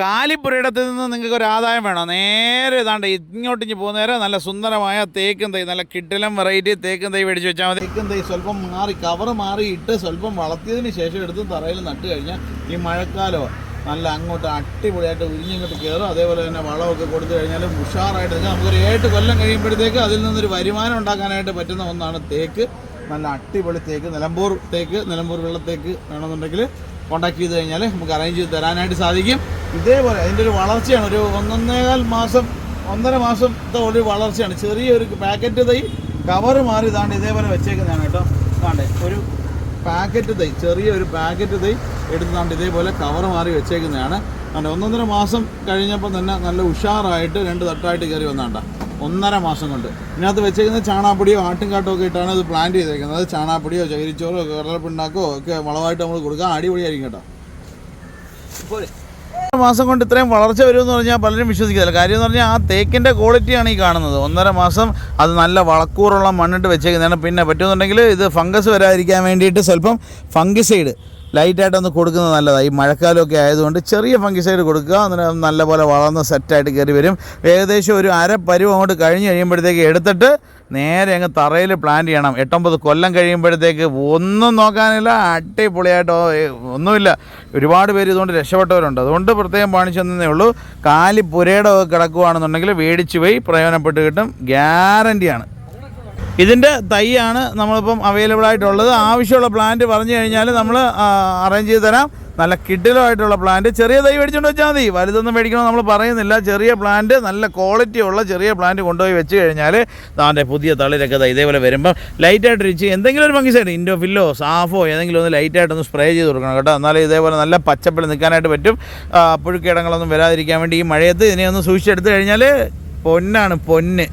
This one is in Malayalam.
കാലിപ്പുരയിടത്തിൽ നിന്ന് നിങ്ങൾക്ക് ഒരു ആദായം വേണം? നേരെ ഇതാണ്ട് ഇങ്ങോട്ട് ഇഞ്ഞ് പോകുന്ന നേരം നല്ല സുന്ദരമായ തേക്കും തൈ നല്ല കിട്ടിലം വെറൈറ്റി തേക്കും തൈ മേടിച്ച് വെച്ചാൽ മതി. തേക്കും തൈ സ്വല്പം മാറി കവർ മാറി ഇട്ട് സ്വല്പം വളർത്തിയതിന് ശേഷം എടുത്ത് തറയിൽ നട്ട് കഴിഞ്ഞാൽ ഈ മഴക്കാലോ നല്ല അങ്ങോട്ട് അടിപൊളിയായിട്ട് ഉരിഞ്ഞിങ്ങോട്ട് കയറും അതേപോലെ തന്നെ വളമൊക്കെ കൊടുത്തു കഴിഞ്ഞാൽ ഉഷാറായിട്ട് നമുക്കൊരു ഏഴ് കൊല്ലം കഴിയുമ്പോഴത്തേക്ക് അതിൽ നിന്നൊരു വരുമാനം ഉണ്ടാക്കാനായിട്ട് പറ്റുന്ന ഒന്നാണ് തേക്ക്. നല്ല അടിപൊളി തേക്ക് നിലമ്പൂർ തേക്ക് നിലമ്പൂർ വെള്ളത്തേക്ക് വേണമെന്നുണ്ടെങ്കിൽ കോൺടാക്ട് ചെയ്ത് കഴിഞ്ഞാൽ നമുക്ക് അറേഞ്ച് ചെയ്ത് തരാനായിട്ട് സാധിക്കും. ഇതേപോലെ അതിന്റെ ഒരു വളർച്ചയാണ്. ഒരു ഒന്നൊന്നേകാൽ മാസം ഒന്നര മാസത്തെ ഒരു വളർച്ചയാണ്. ചെറിയൊരു പാക്കറ്റ് തൈ കവർ മാറി ഇതാണ്ട് ഇതേപോലെ വെച്ചേക്കുന്നതാണ് കേട്ടോ. ഇതാണ്ട് ഒരു പാക്കറ്റ് തൈ ചെറിയൊരു പാക്കറ്റ് തൈ എടുത്താണ്ട് ഇതേപോലെ കവർ മാറി വെച്ചേക്കുന്നതാണ്. അതുകൊണ്ട് ഒന്നൊന്നര മാസം കഴിഞ്ഞപ്പോൾ തന്നെ നല്ല ഉഷാറായിട്ട് രണ്ട് തട്ടായിട്ട് കയറി വന്നാണ്ട ഒന്നര മാസം കൊണ്ട്. ഇതിനകത്ത് വെച്ചേക്കുന്ന ചാണാപ്പൊടിയോ ആട്ടുംകാട്ടോ ഒക്കെ ഇട്ടാണ് ഇത് പ്ലാന്റ് ചെയ്തേക്കുന്നത്. അത് ചാണാപ്പൊടിയോ ചകിരിച്ചോറോ കടലപ്പിണ്ണാക്കോ ഒക്കെ വളമായിട്ട് നമ്മൾ കൊടുക്കുക അടിപൊളിയായിരിക്കും കേട്ടോ. മാസം കൊണ്ട് ഇത്രയും വളർച്ച വരുമെന്ന് പറഞ്ഞാൽ പലരും വിശ്വസിക്കുന്നില്ല. കാര്യം എന്ന് പറഞ്ഞാൽ ആ തേക്കിന്റെ ക്വാളിറ്റിയാണ് ഈ കാണുന്നത്. ഒന്നര മാസം അത് നല്ല വളക്കൂറുള്ള മണ്ണിട്ട് വെച്ചേക്കുന്നതാണ്. പിന്നെ പറ്റുമെന്നുണ്ടെങ്കിൽ ഇത് ഫംഗസ് വരാതിരിക്കാൻ വേണ്ടിയിട്ട് സ്വല്പം ഫംഗിസൈഡ് ലൈറ്റായിട്ടൊന്ന് കൊടുക്കുന്നത് നല്ലതാണ് ഈ മഴക്കാലമൊക്കെ ആയതുകൊണ്ട് ചെറിയ ഫംഗിസൈഡ് കൊടുക്കുക അന്നേരം നല്ലപോലെ വളർന്ന് സെറ്റായിട്ട് കയറി വരും. ഏകദേശം ഒരു അര പരുവം അങ്ങോട്ട് കഴിഞ്ഞ് കഴിയുമ്പോഴത്തേക്ക് എടുത്തിട്ട് നേരെ അങ്ങ് തറയിൽ പ്ലാന്റ് ചെയ്യണം. എട്ടൊമ്പത് കൊല്ലം കഴിയുമ്പോഴത്തേക്ക് ഒന്നും നോക്കാനില്ല അടിപൊളിയായിട്ടോ ഒന്നുമില്ല. ഒരുപാട് പേര് ഇതുകൊണ്ട് രക്ഷപ്പെട്ടവരുണ്ട്. അതുകൊണ്ട് പ്രത്യേകം പാണിച്ചെന്നേ ഉള്ളൂ. കാലി പുരയുടെ കിടക്കുകയാണെന്നുണ്ടെങ്കിൽ മേടിച്ച് പോയി പ്രയോജനപ്പെട്ട് കിട്ടും. ഗ്യാരണ്ടിയാണ് ഇതിന്റെ തൈയാണ് നമ്മളിപ്പം അവൈലബിൾ ആയിട്ടുള്ളത്. ആവശ്യമുള്ള പ്ലാന്റ് പറഞ്ഞു കഴിഞ്ഞാൽ നമ്മൾ അറേഞ്ച് ചെയ്ത് തരാം. നല്ല കിഡിലുമായിട്ടുള്ള പ്ലാന്റ് ചെറിയ തൈ മേടിച്ചുകൊണ്ട് വെച്ചാൽ മതി. വലുതൊന്നും മേടിക്കണം നമ്മൾ പറയുന്നില്ല. ചെറിയ പ്ലാന്റ് നല്ല ക്വാളിറ്റി ഉള്ള ചെറിയ പ്ലാന്റ് കൊണ്ടുപോയി വെച്ച് കഴിഞ്ഞാൽ താന്റെ പുതിയ തളിരൊക്കെ തൈ ഇതേപോലെ വരുമ്പം ലൈറ്റായിട്ട് ഇരിച്ച് എന്തെങ്കിലും ഒരു ഫംഗിസൈഡ് ഇൻഡോ ഫില്ലോ സാഫോ ഏതെങ്കിലും ഒന്ന് ലൈറ്റായിട്ടൊന്ന് സ്പ്രേ ചെയ്ത് കൊടുക്കണം കേട്ടോ. എന്നാലേ ഇതേപോലെ നല്ല പച്ചപ്പിൽ നിൽക്കാനായിട്ട് പറ്റും. പുഴുക്കിടങ്ങളൊന്നും വരാതിരിക്കാൻ വേണ്ടി ഈ മഴയത്ത് ഇതിനെ ഒന്ന് സൂക്ഷിച്ചെടുത്ത് കഴിഞ്ഞാൽ പൊന്നാണ് പൊന്ന്.